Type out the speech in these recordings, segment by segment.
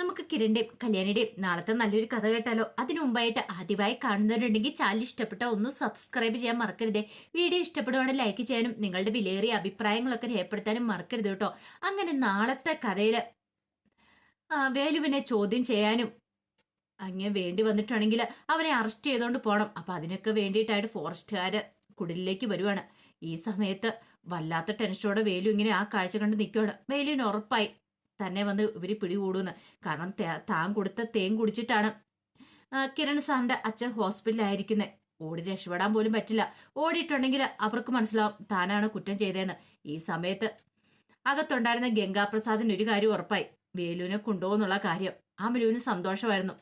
നമുക്ക് കിരണിന്റെയും കല്യാണിയുടെയും നാളത്തെ നല്ലൊരു കഥ കേട്ടാലോ? അതിനു മുമ്പായിട്ട് ആദ്യമായി കാണുന്നവരുണ്ടെങ്കിൽ ചാനൽ ഇഷ്ടപ്പെട്ട ഒന്ന് സബ്സ്ക്രൈബ് ചെയ്യാൻ മറക്കരുതേ. വീഡിയോ ഇഷ്ടപ്പെടുവാണെങ്കിൽ ലൈക്ക് ചെയ്യാനും നിങ്ങളുടെ വിലയേറിയ അഭിപ്രായങ്ങളൊക്കെ രേഖപ്പെടുത്താനും മറക്കരുത് കേട്ടോ. അങ്ങനെ നാളത്തെ കഥയിൽ വേലുവിനെ ചോദ്യം ചെയ്യാനും അങ്ങനെ വേണ്ടി വന്നിട്ടുണ്ടെങ്കിൽ അവനെ അറസ്റ്റ് ചെയ്തുകൊണ്ട് പോകണം അപ്പൊ അതിനൊക്കെ വേണ്ടിയിട്ടായിട്ട് ഫോറസ്റ്റുകാര് കുടിലേക്ക് വരുവാണ്. ഈ സമയത്ത് വല്ലാത്ത ടെൻഷനോടെ വേലു ഇങ്ങനെ ആ കാഴ്ച കണ്ട് നിൽക്കുകയാണ് വേലുവിന് ഉറപ്പായി. തന്നെ വന്ന് ഇവർ പിടികൂടുമെന്ന് കാരണം താൻ കൊടുത്ത തേൻ കുടിച്ചിട്ടാണ് കിരൺ സാറിന്റെ അച്ഛൻ ഹോസ്പിറ്റലിലായിരിക്കുന്നത് ഓടി രക്ഷപ്പെടാൻ പോലും പറ്റില്ല. ഓടിയിട്ടുണ്ടെങ്കിൽ അവർക്ക് മനസ്സിലാവും താനാണ് കുറ്റം ചെയ്തതെന്ന് ഈ സമയത്ത് അകത്തുണ്ടായിരുന്ന ഗംഗാപ്രസാദിന് ഒരു കാര്യം ഉറപ്പായി. വേലുവിനെ കൊണ്ടുപോകുന്നുള്ള കാര്യം. ആ മെലുവിന് സന്തോഷമായിരുന്നു.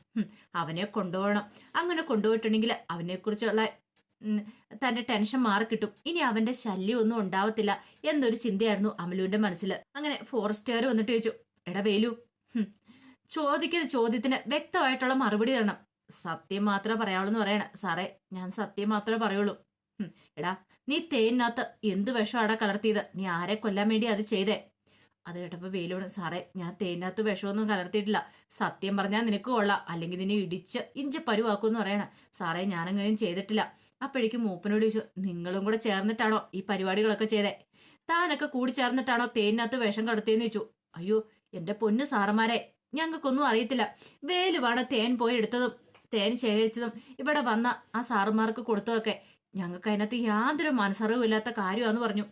അവനെ കൊണ്ടുപോകണം. അങ്ങനെ കൊണ്ടുപോയിട്ടുണ്ടെങ്കിൽ അവനെക്കുറിച്ചുള്ള തന്റെ ടെൻഷൻ മാറിക്കിട്ടും. ഇനി അവന്റെ ശല്യം ഒന്നും ഉണ്ടാവത്തില്ല എന്നൊരു ചിന്തയായിരുന്നു അമലുവിന്റെ മനസ്സിൽ അങ്ങനെ ഫോറസ്റ്റുകാർ വന്നിട്ട് ചോദിച്ചു എടാ വേലു ചോദിക്കുന്ന ചോദ്യത്തിന് വ്യക്തമായിട്ടുള്ള മറുപടി തരണം. സത്യം മാത്രമേ പറയാവുള്ളൂ എന്ന് പറയണ. സാറേ ഞാൻ സത്യം മാത്രമേ പറയുള്ളൂ. എടാ നീ തേനിനകത്ത് എന്ത് വിഷം വിഷമാടാ കലർത്തിയത്? നീ ആരെ കൊല്ലാൻ വേണ്ടി അത് ചെയ്തേ? അത് കേട്ടപ്പോ വെയിലോട് സാറേ ഞാൻ തേനിനകത്ത് വിഷമൊന്നും കലർത്തിയിട്ടില്ല. സത്യം പറഞ്ഞാൽ നിനക്ക് കൊള്ളാം. അല്ലെങ്കിൽ നിന്നെ ഇടിച്ച് ഇഞ്ച പരുവാക്കുമെന്ന് പറയണ. സാറേ ഞാനങ്ങനെയും ചെയ്തിട്ടില്ല. അപ്പോഴേക്കും മൂപ്പനോട് ചോദിച്ചു നിങ്ങളും കൂടെ ചേർന്നിട്ടാണോ ഈ പരിപാടികളൊക്കെ ചെയ്തേ? താനൊക്കെ കൂടി ചേർന്നിട്ടാണോ തേനിനകത്ത് വിഷം കടത്തിയെന്ന് ചോദിച്ചു. അയ്യോ എന്റെ പൊന്നു സാറന്മാരെ ഞങ്ങൾക്കൊന്നും അറിയത്തില്ല. വേലുവാണ് തേൻ പോയി എടുത്തതും തേൻ ശേഖരിച്ചതും ഇവിടെ വന്ന ആ സാറുമാർക്ക് കൊടുത്തതൊക്കെ ഞങ്ങൾക്ക് അതിനകത്ത് യാതൊരു മനസ്സറിവും ഇല്ലാത്ത കാര്യമാന്ന് പറഞ്ഞു.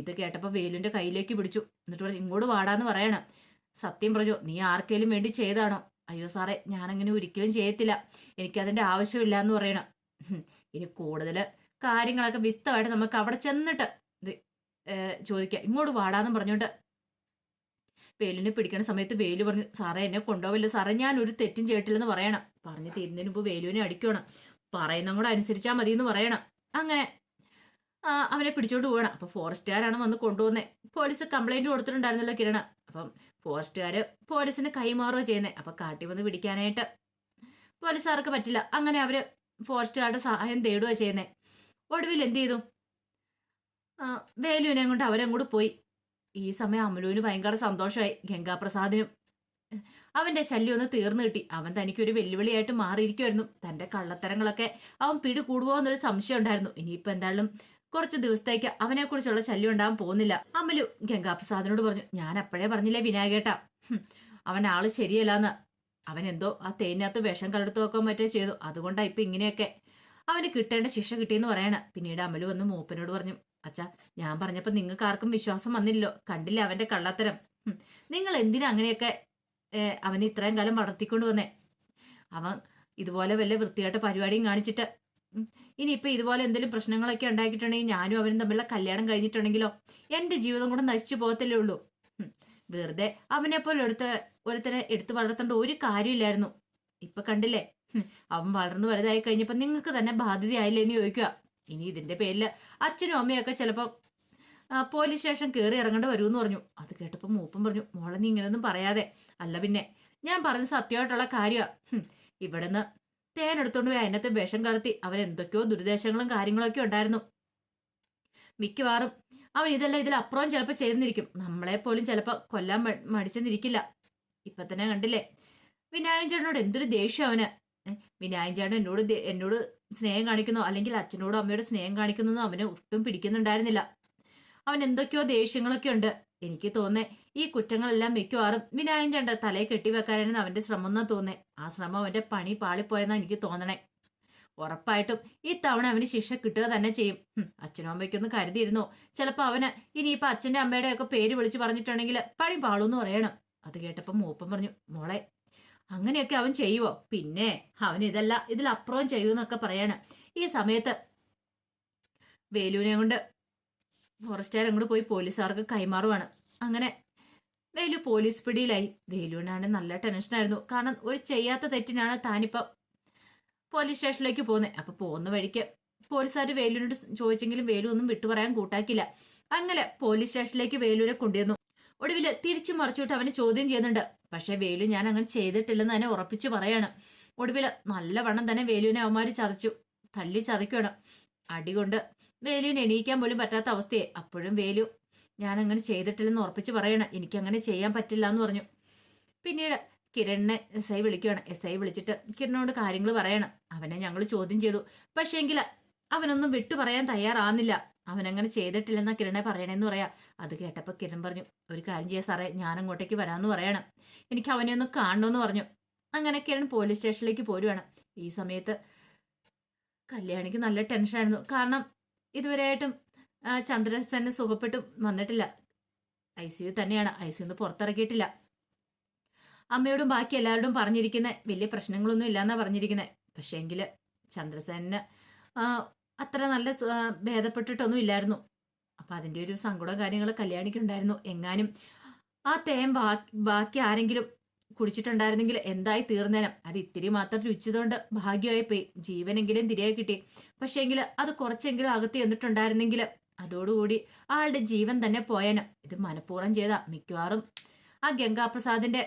ഇത് കേട്ടപ്പോൾ വേലുവിന്റെ കയ്യിലേക്ക് പിടിച്ചു. എന്നിട്ട് പറഞ്ഞു ഇങ്ങോട്ട് വാടാന്ന് പറയണം. സത്യം പറഞ്ഞു നീ ആർക്കേലും വേണ്ടി ചെയ്താണോ അയ്യോ സാറേ ഞാനങ്ങനെ ഒരിക്കലും ചെയ്യത്തില്ല. എനിക്കതിന്റെ ആവശ്യമില്ല എന്ന് പറയണം. ഇനി കൂടുതൽ കാര്യങ്ങളൊക്കെ വിസ്തമായിട്ട് നമുക്ക് അവിടെ ചെന്നിട്ട് ചോദിക്കാം. ഇങ്ങോട്ട് വാടാന്ന് പറഞ്ഞുകൊണ്ട് വേലുവിനെ പിടിക്കുന്ന സമയത്ത് വേലു പറഞ്ഞു സാറേ എന്നെ കൊണ്ടുപോവില്ല. സാറേ ഞാൻ ഒരു തെറ്റും ചെയ്തിട്ടില്ലെന്ന് പറയണം. പറഞ്ഞു തീരുന്നതിന് മുമ്പ് വേലുവിനെ അടിക്കണം. പറയുന്ന കൂടെ അനുസരിച്ചാൽ മതി എന്ന് പറയണം. അങ്ങനെ അവനെ പിടിച്ചോണ്ട് പോകണം അപ്പൊ ഫോറസ്റ്റുകാരാണ് വന്ന് കൊണ്ടുപോകുന്നത് പോലീസ് കംപ്ലൈന്റ് കൊടുത്തിട്ടുണ്ടായിരുന്നല്ലോ കിരണ. അപ്പം ഫോറസ്റ്റുകാര് പോലീസിന് കൈമാറുക ചെയ്യുന്നത് അപ്പൊ കാട്ടി വന്ന് പിടിക്കാനായിട്ട് പോലീസുകാർക്ക് പറ്റില്ല. അങ്ങനെ അവർ ഫോറസ്റ്റുകാരുടെ സഹായം തേടുക ചെയ്യുന്നത് ഒടുവിൽ എന്ത് ചെയ്തു? വേലുവിനെ കൊണ്ട് അവരങ്ങോട്ട് പോയി. ഈ സമയം അമലുവിന് ഭയങ്കര സന്തോഷമായി. ഗംഗാപ്രസാദിനും അവന്റെ ശല്യം ഒന്ന് തീർന്നു കിട്ടി. അവൻ തനിക്കൊരു വെല്ലുവിളിയായിട്ട് മാറിയിരിക്കുമായിരുന്നു തന്റെ കള്ളത്തരങ്ങളൊക്കെ അവൻ പിടികൂടുവോ എന്നൊരു സംശയം ഉണ്ടായിരുന്നു. ഇനിയിപ്പോ എന്തായാലും കുറച്ച് ദിവസത്തേക്ക് അവനെ കുറിച്ചുള്ള ശല്യം ഉണ്ടാവാൻ പോകുന്നില്ല. അമലു ഗംഗാപ്രസാദിനോട് പറഞ്ഞു ഞാൻ അപ്പോഴേ പറഞ്ഞില്ലേ വിനായകേട്ടാ? അവൻ ആൾ ശരിയല്ലാന്ന് അവൻ എന്തോ ആ തേനകത്ത് വിഷം കലെടുത്ത് മറ്റേ ചെയ്തു. അതുകൊണ്ടാ ഇപ്പൊ ഇങ്ങനെയൊക്കെ അവന് കിട്ടേണ്ട ശിക്ഷ കിട്ടിയെന്ന് പറയണ. പിന്നീട് അമലു വന്ന് മൂപ്പനോട് പറഞ്ഞു അച്ഛാ ഞാൻ പറഞ്ഞപ്പോൾ നിങ്ങൾക്ക് ആർക്കും വിശ്വാസം വന്നില്ലല്ലോ കണ്ടില്ല അവന്റെ കള്ളത്തരം? നിങ്ങൾ എന്തിനാ അങ്ങനെയൊക്കെ അവനെ ഇത്രയും കാലം വളർത്തിക്കൊണ്ട് വന്നേ? അവൻ ഇതുപോലെ വല്ല വൃത്തിയായിട്ട് പരിപാടിയും കാണിച്ചിട്ട് ഉം, ഇനിയിപ്പോ ഇതുപോലെ എന്തെങ്കിലും പ്രശ്നങ്ങളൊക്കെ ഉണ്ടാക്കിയിട്ടുണ്ടെങ്കിൽ ഞാനും അവനും തമ്മിലുള്ള കല്യാണം കഴിഞ്ഞിട്ടുണ്ടെങ്കിലോ? എന്റെ ജീവിതം കൂടെ നശിച്ചു പോകത്തല്ലേ ഉള്ളൂ. വെറുതെ അവനെ പോലെ എടുത്ത ഒരുത്തനെ എടുത്തു വളർത്തേണ്ട ഒരു കാര്യമില്ലായിരുന്നു. ഇപ്പൊ കണ്ടില്ലേ? അവൻ വളർന്നു വലുതായി കഴിഞ്ഞപ്പോ നിങ്ങൾക്ക് തന്നെ ബാധ്യതയായില്ലേ എന്ന് ചോദിക്കുക ഇനി ഇതിന്റെ പേരിൽ അച്ഛനും അമ്മയൊക്കെ ചിലപ്പോൾ പോലീസ് സ്റ്റേഷൻ കയറി ഇറങ്ങേണ്ടി വരുമെന്ന് പറഞ്ഞു. അത് കേട്ടപ്പോൾ മൂപ്പൻ പറഞ്ഞു മോളെ നീ ഇങ്ങനെയൊന്നും പറയാതെ. അല്ല പിന്നെ ഞാൻ പറഞ്ഞ സത്യമായിട്ടുള്ള കാര്യമാണ് ഇവിടുന്ന് തേൻ എടുത്തോണ്ട് പോയി അതിനകത്ത് വിഷം കലർത്തി അവൻ എന്തൊക്കെയോ ദുരുദ്ദേശങ്ങളും കാര്യങ്ങളൊക്കെ ഉണ്ടായിരുന്നു. മിക്കവാറും അവൻ ഇതെല്ലാം ഇതിലപ്പുറം ചിലപ്പോൾ ചെയ്തെന്നിരിക്കും നമ്മളെ പോലും ചിലപ്പോൾ കൊല്ലാൻ മടിച്ചെന്നിരിക്കില്ല. ഇപ്പൊ തന്നെ കണ്ടില്ലേ? വിനായകൻ ചേട്ടനോട് എന്തൊരു ദേഷ്യം അവന്. വിനായൻ ചേട്ടൻ എന്നോട് എന്നോട് സ്നേഹം കാണിക്കുന്നോ. അല്ലെങ്കിൽ അച്ഛനോടും അമ്മയോടും സ്നേഹം കാണിക്കുന്നോ. അവന് ഒട്ടും പിടിക്കുന്നുണ്ടായിരുന്നില്ല. അവൻ എന്തൊക്കെയോ ദേഷ്യങ്ങളൊക്കെ ഉണ്ട്. എനിക്ക് തോന്നേ ഈ കുറ്റങ്ങളെല്ലാം മിക്കവാറും വിനായം ചേണ്ട തലയെ കെട്ടിവെക്കാനായിരുന്നു അവന്റെ ശ്രമം എന്നാ തോന്നേ ആ ശ്രമം അവന്റെ പണി പാളിപ്പോയെന്നാ എനിക്ക് തോന്നണേ. ഉറപ്പായിട്ടും ഈ തവണ അവന് ശിക്ഷ കിട്ടുക തന്നെ ചെയ്യും. അച്ഛനും അമ്മയ്ക്കൊന്ന് കരുതിയിരുന്നു? ചിലപ്പോ അവന് ഇനിയിപ്പോ അച്ഛന്റെ അമ്മയുടെ ഒക്കെ പേര് വിളിച്ച് പറഞ്ഞിട്ടുണ്ടെങ്കിൽ പണി പാളൂന്ന് പറയണം. അത് കേട്ടപ്പോൾ മൂപ്പൻ പറഞ്ഞു മോളെ അങ്ങനെയൊക്കെ അവൻ ചെയ്യുവോ? പിന്നെ അവൻ ഇതല്ല ഇതിലപ്പുറം ചെയ്യൂന്നൊക്കെ പറയാണ്. ഈ സമയത്ത് വേലുവിനെ കൊണ്ട് ഫോറസ്റ്റുകാർ അങ്ങോട്ട് പോയി പോലീസുകാർക്ക് കൈമാറുവാണ്. അങ്ങനെ വേലു പോലീസ് പിടിയിലായി. വേലുവിനാണ് നല്ല ടെൻഷനായിരുന്നു കാരണം ഒരു ചെയ്യാത്ത തെറ്റിനാണ് താനിപ്പം പോലീസ് സ്റ്റേഷനിലേക്ക് പോകുന്നത് അപ്പൊ പോകുന്ന വഴിക്ക് പോലീസുകാർ വേലുവിനോട് ചോദിച്ചെങ്കിലും വേലു ഒന്നും വിട്ടുപറയാൻ കൂട്ടാക്കില്ല അങ്ങനെ പോലീസ് സ്റ്റേഷനിലേക്ക് വേലുവിനെ കൊണ്ടുവന്നു. ഒടുവിൽ തിരിച്ചു മറിച്ചിട്ട് അവനെ ചോദ്യം ചെയ്യുന്നുണ്ട്. പക്ഷേ വേലു ഞാൻ അങ്ങനെ ചെയ്തിട്ടില്ലെന്ന് തന്നെ ഉറപ്പിച്ചു പറയാണ്. ഒടുവിൽ നല്ലവണ്ണം തന്നെ വേലുവിനെ അവന്മാര് ചതച്ചു. തല്ലി ചതയ്ക്കുകയാണ് അടികൊണ്ട് വേലുവിന് എണീക്കാൻ പോലും പറ്റാത്ത അവസ്ഥയെ അപ്പോഴും വേലു ഞാൻ അങ്ങനെ ചെയ്തിട്ടില്ലെന്ന് ഉറപ്പിച്ച് പറയണം. എനിക്ക് അങ്ങനെ ചെയ്യാൻ പറ്റില്ല എന്ന് പറഞ്ഞു. പിന്നീട് കിരണിനെ എസ് ഐ വിളിക്കുകയാണ്. എസ് ഐ വിളിച്ചിട്ട് കിരണിനോട് കാര്യങ്ങൾ പറയണം. അവനെ ഞങ്ങൾ ചോദ്യം ചെയ്തു. പക്ഷേങ്കിൽ അവനൊന്നും വിട്ടു പറയാൻ തയ്യാറാവുന്നില്ല. അവനങ്ങനെ ചെയ്തിട്ടില്ലെന്നാ കിരണെ പറയണേന്ന് പറയാ. അത് കേട്ടപ്പോൾ കിരൺ പറഞ്ഞു ഒരു കാര്യം ചെയ്യാം സാറേ ഞാൻ അങ്ങോട്ടേക്ക് വരാമെന്ന് പറയണം. എനിക്ക് അവനെ ഒന്ന് കാണണമെന്ന് പറഞ്ഞു. അങ്ങനെ കിരൺ പോലീസ് സ്റ്റേഷനിലേക്ക് പോരുവാണ്. ഈ സമയത്ത് കല്യാണിക്ക് നല്ല ടെൻഷൻ ആയിരുന്നു. കാരണം ഇതുവരെയായിട്ടും ചന്ദ്രസന് സുഖപ്പെട്ടു വന്നിട്ടില്ല. ഐ സി യു തന്നെയാണ്. ഐ സി യുന്ന് പുറത്തിറക്കിയിട്ടില്ല. അമ്മയോടും ബാക്കി എല്ലാവരോടും പറഞ്ഞിരിക്കുന്നത് വലിയ പ്രശ്നങ്ങളൊന്നും ഇല്ലാന്നാ പറഞ്ഞിരിക്കുന്നത് പക്ഷേ എങ്കിൽ ചന്ദ്രസേനന് അത്ര നല്ല ഭേദപ്പെട്ടിട്ടൊന്നും ഇല്ലായിരുന്നു അപ്പം അതിന്റെ ഒരു സങ്കടം കാര്യങ്ങൾ കല്യാണിക്കുണ്ടായിരുന്നു. എങ്ങാനും ആ തേം ബാക്കി ബാക്കി ആരെങ്കിലും കുടിച്ചിട്ടുണ്ടായിരുന്നെങ്കിൽ എന്തായി തീർന്നേനം? അത് ഇത്തിരി മാത്രം രുചിച്ചതുകൊണ്ട് ഭാഗ്യമായി പോയി ജീവനെങ്കിലും തിരികെ കിട്ടി. പക്ഷേങ്കിൽ അത് കുറച്ചെങ്കിലും അകത്ത് ചെന്നിട്ടുണ്ടായിരുന്നെങ്കിൽ അതോടുകൂടി ആളുടെ ജീവൻ തന്നെ പോയേനം. ഇത് മനഃപൂർവം ചെയ്ത മിക്കവാറും ആ ഗംഗാപ്രസാദിന്റെ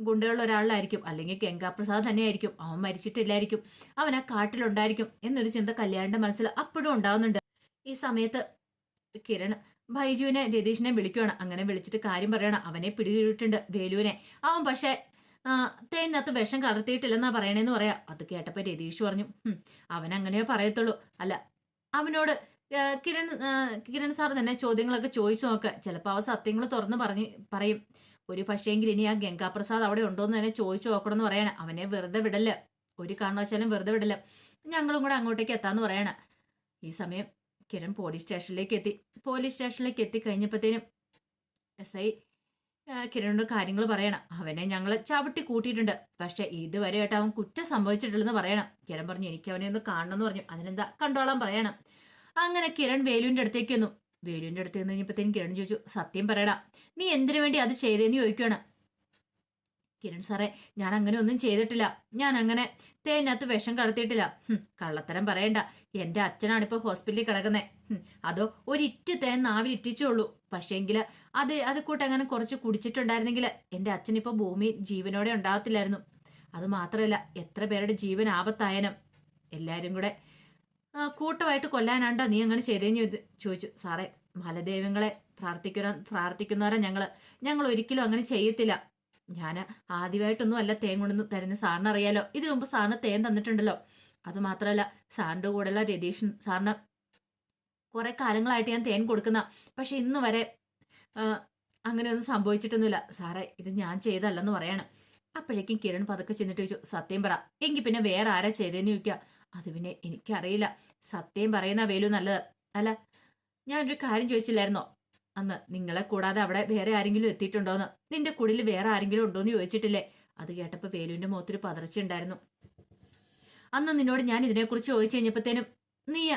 ഗുണ്ടകളിൽ ഒരാളായിരിക്കും അല്ലെങ്കിൽ ഗംഗാപ്രസാദ് തന്നെയായിരിക്കും. അവൻ മരിച്ചിട്ടില്ലായിരിക്കും. അവൻ ആ കാട്ടിലുണ്ടായിരിക്കും എന്നൊരു ചിന്ത കല്യാണിന്റെ മനസ്സിൽ അപ്പോഴും ഉണ്ടാവുന്നുണ്ട്. ഈ സമയത്ത് കിരൺ ഭൈജുവിനെ രതീഷിനെ വിളിക്കുകയാണ് അങ്ങനെ വിളിച്ചിട്ട് കാര്യം പറയണം. അവനെ പിടികിട്ടിട്ടുണ്ട് വേലുവിനെ. അവൻ പക്ഷേ തേനകത്ത് വിഷം കലർത്തിയിട്ടില്ലെന്നാ പറയണേന്ന് പറയാ. അത് കേട്ടപ്പോ രതീഷ് പറഞ്ഞു അവൻ അങ്ങനെയോ പറയത്തുള്ളൂ. അല്ല അവനോട് കിരൺ കിരൺ സാർ തന്നെ ചോദ്യങ്ങളൊക്കെ ചോദിച്ചു നോക്കുക ചിലപ്പോൾ അവ സത്യങ്ങൾ തുറന്ന് പറഞ്ഞ് പറയും. ഒരു പക്ഷേങ്കിൽ ഇനി ആ ഗംഗാപ്രസാദ് അവിടെ ഉണ്ടോന്ന് തന്നെ ചോദിച്ചു നോക്കണം എന്ന് പറയണം. അവനെ വെറുതെ വിടല്ല ഒരു കാരണവശാലും വെറുതെ വിടല്ല ഞങ്ങളും കൂടെ അങ്ങോട്ടേക്ക് എത്താന്ന് പറയണ. ഈ സമയം കിരൺ പോലീസ് സ്റ്റേഷനിലേക്ക് എത്തി. പോലീസ് സ്റ്റേഷനിലേക്ക് എത്തി കഴിഞ്ഞപ്പോഴത്തേനും എസ് ഐ കിരണിനോട് കാര്യങ്ങൾ പറയണം. അവനെ ഞങ്ങൾ ചവിട്ടി കൂട്ടിയിട്ടുണ്ട്. പക്ഷെ ഇതുവരെ ആയിട്ട് അവൻ കുറ്റം സംഭവിച്ചിട്ടില്ലെന്ന് പറയണം. കിരൺ പറഞ്ഞു എനിക്ക് അവനെ ഒന്ന് കാണണം എന്ന് പറഞ്ഞു. അതിനെന്താ കണ്ടോളാൻ പറയണം. അങ്ങനെ കിരൺ വേലുവിന്റെ അടുത്തേക്ക് വന്നു വേലുവിന്റെ അടുത്ത് നിന്ന് കഴിഞ്ഞപ്പോഴത്തേനും കിരൺ ചോദിച്ചു സത്യം പറയടാ നീ എന്തിനു വേണ്ടി അത് ചെയ്തേന്ന് ചോദിക്കുകയാണ് കിരൺ സാറേ ഞാൻ അങ്ങനെ ഒന്നും ചെയ്തിട്ടില്ല. ഞാൻ അങ്ങനെ തേനകത്ത് വിഷം കടത്തിയിട്ടില്ല കള്ളത്തരം പറയണ്ട. എന്റെ അച്ഛനാണ് ഇപ്പോൾ ഹോസ്പിറ്റലിൽ കിടക്കുന്നത് അതോ ഒരിറ്റ് തേൻ നാവിൽ ഇറ്റിച്ചുള്ളൂ പക്ഷേങ്കിൽ അത് അത് കൂട്ടങ്ങനെ കുറച്ച് കുടിച്ചിട്ടുണ്ടായിരുന്നെങ്കിൽ എന്റെ അച്ഛൻ ഇപ്പോൾ ഭൂമിയിൽ ജീവനോടെ ഉണ്ടാകത്തില്ലായിരുന്നു. അത് മാത്രമല്ല എത്ര പേരുടെ ജീവൻ ആപത്തായനം എല്ലാവരും കൂടെ കൂട്ടമായിട്ട് കൊല്ലാനാണ്ടോ നീ അങ്ങനെ ചെയ്തേന്ന് ചോദി- ചോദിച്ചു. സാറേ മലദൈവങ്ങളെ പ്രാർത്ഥിക്കുന്ന പ്രാർത്ഥിക്കുന്നവരെ ഞങ്ങൾ ഞങ്ങൾ ഒരിക്കലും അങ്ങനെ ചെയ്യത്തില്ല. ഞാൻ ആദ്യമായിട്ടൊന്നും അല്ല തേൻ കൊണ്ടു തരുന്ന സാറിന് അറിയാലോ ഇതിനു മുമ്പ് സാറിന് തേൻ തന്നിട്ടുണ്ടല്ലോ. അത് മാത്രമല്ല സാറിന്റെ കൂടെയുള്ള രതീഷൻ സാറിന് കുറെ കാലങ്ങളായിട്ട് ഞാൻ തേൻ കൊടുക്കുന്ന പക്ഷെ ഇന്ന് വരെ അങ്ങനെയൊന്നും സംഭവിച്ചിട്ടൊന്നുമില്ല. സാറേ ഇത് ഞാൻ ചെയ്തല്ലെന്ന് പറയണം. അപ്പോഴേക്കും കിരൺ പതുക്കെ ചെന്നിട്ട് ചോദിച്ചു സത്യം പറ. എങ്കിൽ പിന്നെ വേറെ ആരാ ചെയ്തതെന്ന് ചോദിക്കുക അത് പിന്നെ എനിക്കറിയില്ല. സത്യം പറയുന്ന വേലു നല്ലത്. അല്ല ഞാനൊരു കാര്യം ചോദിച്ചില്ലായിരുന്നോ? അന്ന് നിങ്ങളെ കൂടാതെ അവിടെ വേറെ ആരെങ്കിലും എത്തിയിട്ടുണ്ടോന്ന്? നിന്റെ കുടിൽ വേറെ ആരെങ്കിലും ഉണ്ടോന്ന് ചോദിച്ചിട്ടില്ലേ? അത് കേട്ടപ്പോ വേലുവിന്റെ മുഖത്തൊരു പതർച്ച ഉണ്ടായിരുന്നു. അന്ന് നിന്നോട് ഞാൻ ഇതിനെക്കുറിച്ച് ചോദിച്ചു കഴിഞ്ഞപ്പോഴത്തേനും നീ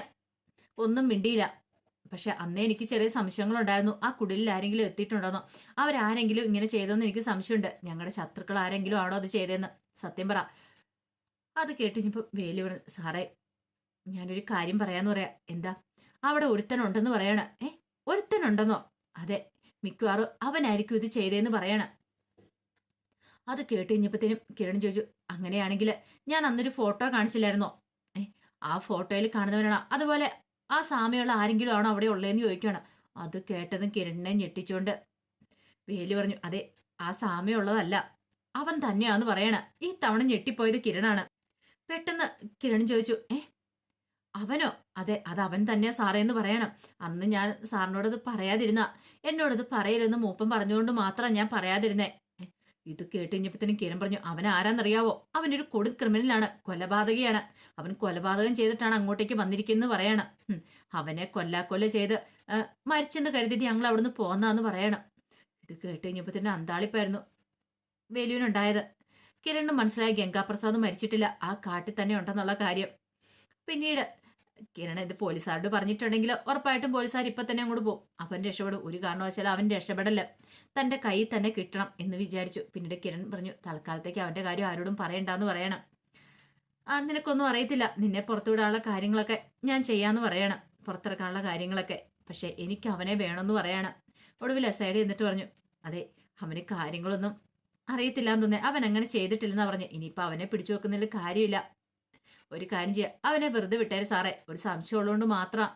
ഒന്നും മിണ്ടിയില്ല. പക്ഷെ അന്നേ എനിക്ക് ചെറിയ സംശയങ്ങളുണ്ടായിരുന്നു. ആ കുടിലിൽ ആരെങ്കിലും എത്തിയിട്ടുണ്ടോന്നോ? അവരാരെങ്കിലും ഇങ്ങനെ ചെയ്തോന്ന് എനിക്ക് സംശയമുണ്ട്. ഞങ്ങളുടെ ശത്രുക്കൾ ആരെങ്കിലും ആണോ അത് ചെയ്തതെന്ന് സത്യം പറ. അത് കേട്ട് ഇനിയിപ്പോ വേലു പറഞ്ഞു സാറേ ഞാനൊരു കാര്യം പറയാന്ന് പറയാ. എന്താ? അവിടെ ഒരുത്തനുണ്ടെന്ന് പറയണ. ഏ ഒരുത്തനുണ്ടെന്നോ? അതെ മിക്കവാറും അവനായിരിക്കും ഇത് ചെയ്തേന്ന് പറയണ. അത് കേട്ട് കഴിഞ്ഞപ്പോഴത്തേനും കിരൺ ചോദിച്ചു അങ്ങനെയാണെങ്കിൽ ഞാൻ അന്നൊരു ഫോട്ടോ കാണിച്ചില്ലായിരുന്നോ? ഏ ആ ഫോട്ടോയിൽ കാണുന്നവനാണോ. അതുപോലെ ആ സാമ്യമുള്ള ആരെങ്കിലും ആണോ അവിടെ ഉള്ളതെന്ന് ചോദിക്കുകയാണ്. അത് കേട്ടതും കിരണിനെ ഞെട്ടിച്ചുകൊണ്ട് വേലു പറഞ്ഞു അതെ ആ സാമ്യമുള്ളതല്ല അവൻ തന്നെയാന്ന് പറയണ. ഈ തവണ ഞെട്ടിപ്പോയത് കിരണാണ്. പെട്ടെന്ന് കിരൺ ചോദിച്ചു ഏ അവനോ? അതെ അത് അവൻ തന്നെ സാറേ എന്ന് പറയണം. അന്ന് ഞാൻ സാറിനോടത് പറയാതിരുന്ന എന്നോടത് പറയലെന്ന് മൂപ്പൻ പറഞ്ഞുകൊണ്ട് മാത്രം ഞാൻ പറയാതിരുന്നേ. ഇത് കേട്ട് കഴിഞ്ഞപ്പോഴത്തേനും കിരൺ പറഞ്ഞു അവൻ ആരാന്നറിയാവോ? അവനൊരു കൊടും ക്രിമിനലാണ് കൊലപാതകയാണ്. അവൻ കൊലപാതകം ചെയ്തിട്ടാണ് അങ്ങോട്ടേക്ക് വന്നിരിക്കുന്നത് പറയണം. അവനെ കൊല്ലാക്കൊല്ല ചെയ്ത് മരിച്ചെന്ന് കരുതിയിട്ട് ഞങ്ങൾ അവിടുന്ന് പോന്നാന്ന് പറയണം. ഇത് കേട്ട് കഴിഞ്ഞപ്പോഴത്തേനും അന്താളിപ്പായിരുന്നു. വേലുവിനുണ്ടായത്. കിരണ് മനസ്സിലായി ഗംഗാപ്രസാദ് മരിച്ചിട്ടില്ല. ആ കാട്ടിൽ തന്നെ ഉണ്ടെന്നുള്ള കാര്യം. പിന്നീട് കിരൺ ഇത് പോലീസുകാരോട് പറഞ്ഞിട്ടുണ്ടെങ്കിൽ ഉറപ്പായിട്ടും പോലീസുകാർ ഇപ്പൊ തന്നെ അങ്ങോട്ട് പോകും. അവൻ രക്ഷപ്പെടും. ഒരു കാരണവശാലും അവൻ രക്ഷപ്പെടല്ല. തന്റെ കൈ തന്നെ കിട്ടണം എന്ന് വിചാരിച്ചു. പിന്നീട് കിരൺ പറഞ്ഞു തൽക്കാലത്തേക്ക് അവന്റെ കാര്യം ആരോടും പറയണ്ടെന്ന് പറയണം. ആ നിനക്കൊന്നും അറിയത്തില്ല. നിന്നെ പുറത്തുവിടാനുള്ള കാര്യങ്ങളൊക്കെ ഞാൻ ചെയ്യാന്ന് പറയണം. പുറത്തിറക്കാനുള്ള കാര്യങ്ങളൊക്കെ. പക്ഷെ എനിക്ക് അവനെ വേണമെന്ന് പറയണം. ഒടുവിൽ എസൈഡ് എന്നിട്ട് പറഞ്ഞു അതെ അവന് കാര്യങ്ങളൊന്നും അറിയത്തില്ലാന്ന് തോന്നി അവൻ അങ്ങനെ ചെയ്തിട്ടില്ലെന്ന് പറഞ്ഞു. ഇനിയിപ്പോ അവനെ പിടിച്ചു വെക്കുന്നതിൽ കാര്യമില്ല. ഒരു കാര്യം ചെയ്യുക അവനെ വെറുതെ വിട്ടേര് സാറേ. ഒരു സംശയം ഉള്ളതുകൊണ്ട് മാത്രം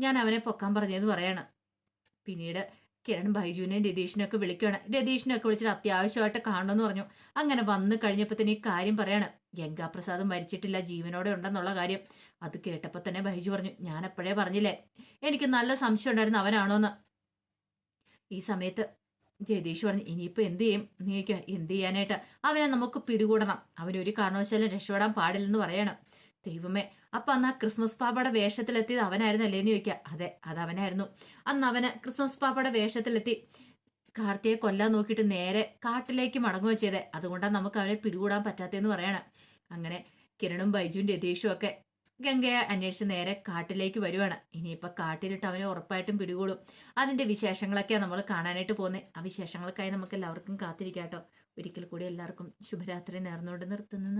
ഞാൻ അവനെ പൊക്കാൻ പറഞ്ഞതെന്ന് പറയണം. പിന്നീട് കിരൺ ബൈജുവിനെയും രതീഷിനൊക്കെ വിളിക്കുകയാണ്. രതീഷിനൊക്കെ വിളിച്ചിട്ട് അത്യാവശ്യമായിട്ട് കാണണമെന്ന് പറഞ്ഞു. അങ്ങനെ വന്നു കഴിഞ്ഞപ്പോൾ തന്നെ ഈ കാര്യം പറയാണ്. ഗംഗാപ്രസാദ് മരിച്ചിട്ടില്ല. ജീവനോടെ ഉണ്ടെന്നുള്ള കാര്യം. അത് കേട്ടപ്പോൾ തന്നെ ബൈജു പറഞ്ഞു ഞാൻ അപ്പോഴേ പറഞ്ഞില്ലേ? എനിക്ക് നല്ല സംശയം ഉണ്ടായിരുന്നു അവനാണോന്ന്. ഈ സമയത്ത് ജഗദീഷ് പറഞ്ഞു ഇനിയിപ്പോൾ എന്ത് ചെയ്യും? നീക്ക് എന്ത് ചെയ്യാനായിട്ട്? അവനെ നമുക്ക് പിടികൂടണം. അവനൊരു കാരണവശാലും രക്ഷപ്പെടാൻ പാടില്ലെന്ന് പറയണം. ദൈവമേ അപ്പൊ അന്ന് ആ ക്രിസ്മസ് പാപ്പയുടെ വേഷത്തിലെത്തിയത് അവനായിരുന്നല്ലേ എന്ന് ചോദിക്കുക. അതെ അത് അവനായിരുന്നു. അന്ന് അവന് ക്രിസ്മസ് പാപ്പയുടെ വേഷത്തിലെത്തി. കാർത്തിയെ കൊല്ലാൻ നോക്കിയിട്ട് നേരെ കാട്ടിലേക്ക് മടങ്ങുകയോ ചെയ്തേ. അതുകൊണ്ടാണ് നമുക്ക് അവനെ പിടികൂടാൻ പറ്റാത്തതെന്ന് പറയണം. അങ്ങനെ കിരണും ബൈജുവും രതീഷും ഒക്കെ ഗംഗയെ അന്വേഷിച്ച് നേരെ കാട്ടിലേക്ക് വരുവാണ്. ഇനിയിപ്പോൾ കാട്ടിലിട്ട് അവനെ ഉറപ്പായിട്ടും പിടികൂടും. അതിന്റെ വിശേഷങ്ങളൊക്കെ നമ്മൾ കാണാനായിട്ട് പോകുന്നത് ആ വിശേഷങ്ങൾക്കായി നമുക്ക് എല്ലാവർക്കും കാത്തിരിക്കാം കേട്ടോ ഒരിക്കൽ കൂടി എല്ലാവർക്കും ശുഭരാത്രി നേർന്നുകൊണ്ട് നിർത്തുന്നു.